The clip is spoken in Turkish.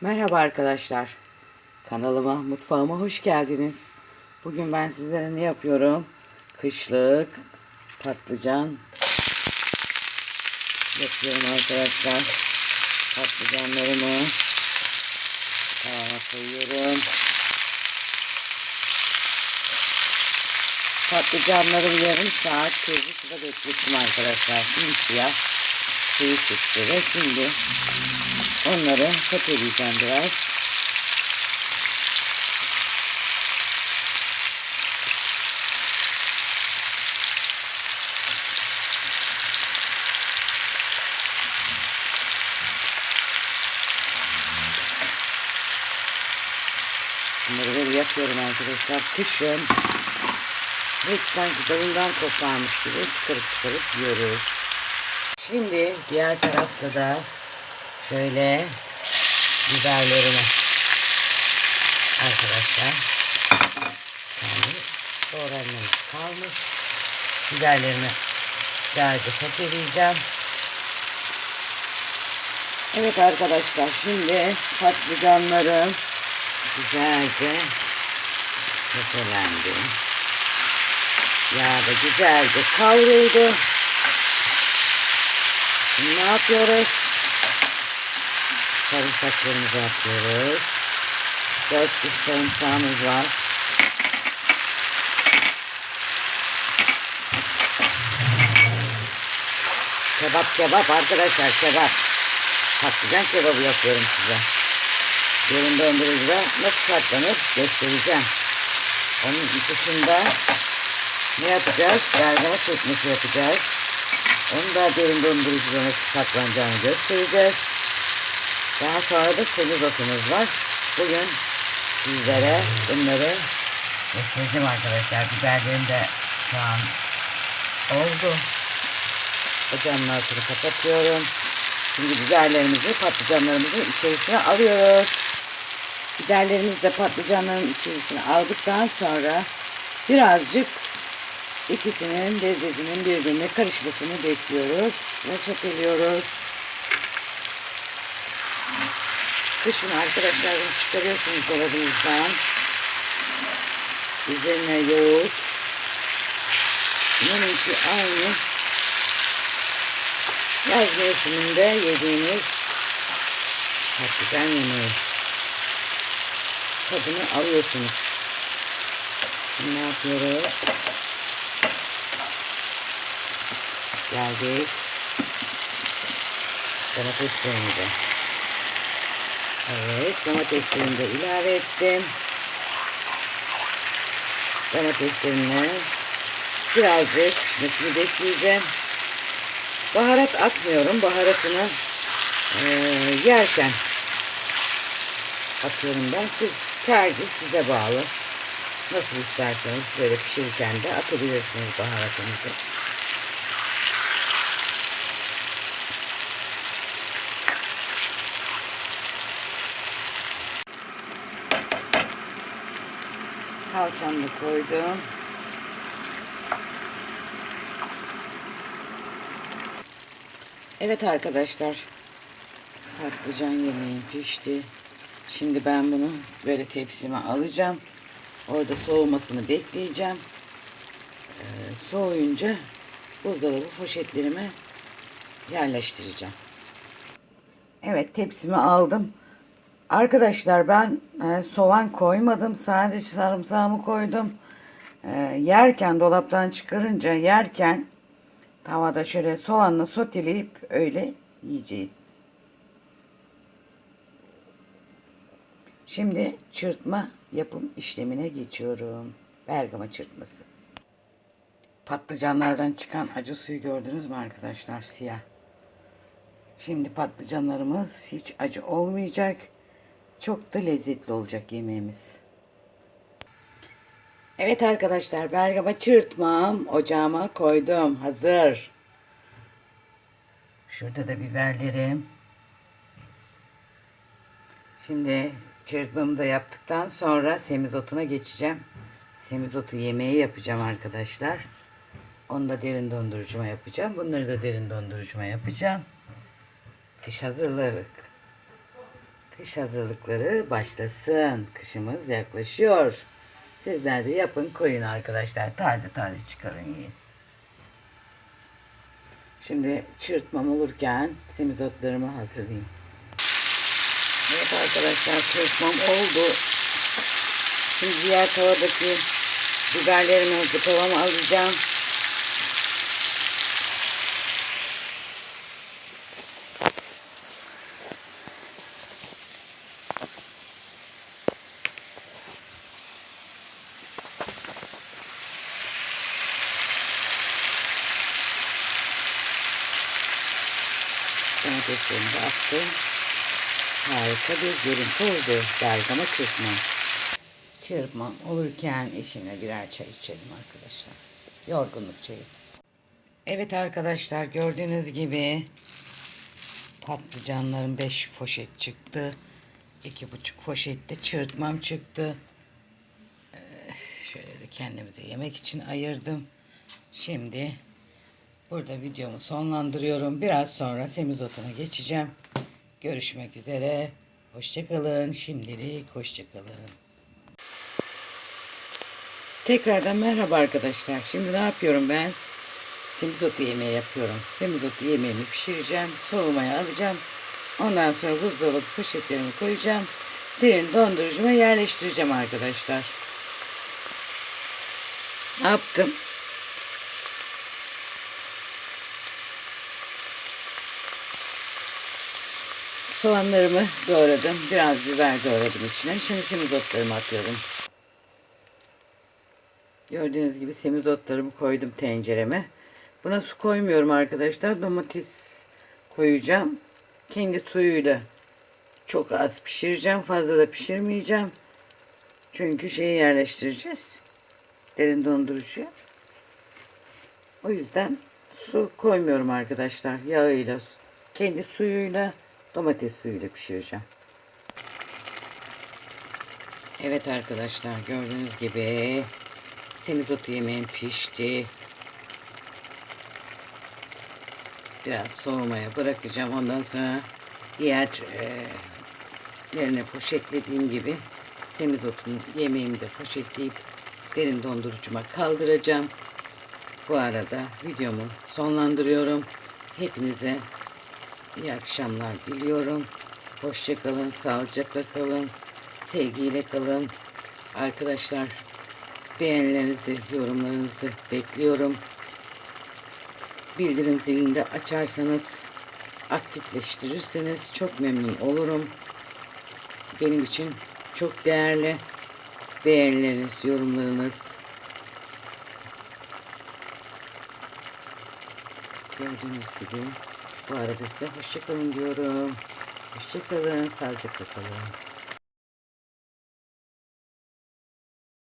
Merhaba arkadaşlar. Kanalıma, mutfağıma hoş geldiniz. Bugün ben sizlere ne yapıyorum? Kışlık patlıcan yapıyorum arkadaşlar. Patlıcanlarımı koyuyorum. Patlıcanlarımı yarım saat tuzlu suda beklettim arkadaşlar. Şimdi siyah suyu çıktı ve şimdi onları soteleyeceğim biraz. Bunları böyle yapıyorum arkadaşlar. Kışın hiç sanki dalından koparmış gibi çıkarıp çıkarıp yiyoruz. Şimdi diğer tarafta da şöyle biberlerimi arkadaşlar yani doğranmamız kalmış. Biberlerimi güzelce soteleyeceğim. Evet arkadaşlar şimdi patlıcanlarım güzelce sotelendi. Yağda güzelce kavruldu. Şimdi ne yapıyoruz? Sarımsaklarımızı atıyoruz. Dört diş sarımsağımız var. Kebap kebap arkadaşlar kebap. Patlıcan kebabı yapıyorum size. Yarın dondurucuda nasıl katlanır göstereceğim. Onun dışında ne yapacağız? Bergama çekmesi yapacağız. Onu da derin dondurucuda nasıl saklanacağını göstereceğiz. Daha sonra da semizotumuz var. Bugün sizlere bunları göstereceğim arkadaşlar. Biberlerim de şu an oldu. Ocağın altını kapatıyorum. Şimdi biberlerimizi patlıcanlarımızın içerisine alıyoruz. Biberlerimizi de patlıcanların içerisine aldıktan sonra birazcık ikisinin lezzetinin birbirine karışmasını bekliyoruz ve soteliyoruz. Kışın arkadaşlar çıkarıyorsunuz dolabınızdan. Üzerine yoğurt. İnanın ki aynı yaz mevsiminde yediğiniz patlıcan yemeği tadını alıyorsunuz. Şimdi ne yapıyoruz? Geldik. Domateslerimize. Evet, domateslerimi de ilave ettim. Domateslerini birazcık pişmesini bekleyeceğim. Baharat atmıyorum. Baharatını eee, yerken atıyorum ben. Siz tercih size bağlı. Nasıl isterseniz böyle pişirirken de atabilirsiniz baharatınızı. Salçamı koydum. Evet arkadaşlar. Patlıcan yemeğim pişti. Şimdi ben bunu böyle tepsime alacağım. Orada soğumasını bekleyeceğim. Ee, soğuyunca buzdolabı poşetlerime yerleştireceğim. Evet tepsimi aldım. Arkadaşlar ben e, soğan koymadım. Sadece sarımsağımı koydum. E, yerken dolaptan çıkarınca yerken tavada şöyle soğanla soteleyip öyle yiyeceğiz. Şimdi çırpma yapım işlemine geçiyorum. Bergama çırpması. Patlıcanlardan çıkan acı suyu gördünüz mü arkadaşlar siyah. Şimdi patlıcanlarımız hiç acı olmayacak. Çok da lezzetli olacak yemeğimiz. Evet arkadaşlar bergama çırpmam ocağıma koydum. Hazır. Şurada da biberlerim. Şimdi çırpmamı da yaptıktan sonra semizotuna geçeceğim. Semizotu yemeği yapacağım arkadaşlar. Onu da derin dondurucuma yapacağım. Bunları da derin dondurucuma yapacağım. Kış hazırlarız. Kış hazırlıkları başlasın. Kışımız yaklaşıyor. Sizler de yapın koyun arkadaşlar. Taze taze çıkarın yiyin. Şimdi çırpmam olurken semizotlarımı hazırlayayım. Evet arkadaşlar çırpmam oldu. Şimdi diğer tavadaki biberlerimi bu tavama alacağım. Domateslerimi de attım. Harika bir görüntü oldu. Bergama çırpmam. Çırpmam olurken eşimle birer çay içelim arkadaşlar. Yorgunluk çayı. Evet arkadaşlar gördüğünüz gibi patlıcanların 5 poşet çıktı. 2,5 poşette çırpmam çıktı. Ee, şöyle de kendimize yemek için ayırdım. Şimdi burada videomu sonlandırıyorum. Biraz sonra semizotuna geçeceğim. Görüşmek üzere. Hoşçakalın. Şimdilik hoşçakalın. Tekrardan merhaba arkadaşlar. Şimdi ne yapıyorum ben? Semizotu yemeği yapıyorum. Semizotu yemeğimi pişireceğim. Soğumaya alacağım. Ondan sonra buzdolabı poşetlerimi koyacağım. Derin dondurucuma yerleştireceğim arkadaşlar. Ne yaptım? Soğanlarımı doğradım. Biraz biber doğradım içine. Şimdi semizotlarımı atıyorum. Gördüğünüz gibi semizotlarımı koydum tencereme. Buna su koymuyorum arkadaşlar. Domates koyacağım. Kendi suyuyla çok az pişireceğim. Fazla da pişirmeyeceğim. Çünkü şeyi yerleştireceğiz. Derin dondurucuya. O yüzden su koymuyorum arkadaşlar. Yağıyla, kendi suyuyla, domates suyuyla pişireceğim. Evet arkadaşlar gördüğünüz gibi semizotu yemeğim pişti. Biraz soğumaya bırakacağım. Ondan sonra diğer e, yerine poşetlediğim gibi semizotumu yemeğimi de poşetleyip derin dondurucuma kaldıracağım. Bu arada videomu sonlandırıyorum. Hepinize iyi akşamlar diliyorum. Hoşçakalın, sağlıcakla kalın, sevgiyle kalın. Arkadaşlar beğenilerinizi, yorumlarınızı bekliyorum. Bildirim zilini de açarsanız, aktifleştirirseniz çok memnun olurum. Benim için çok değerli beğenileriniz, yorumlarınız. Gördüğünüz gibi bu arada size hoşçakalın diyorum. Hoşçakalın, sağlıcakla kalın.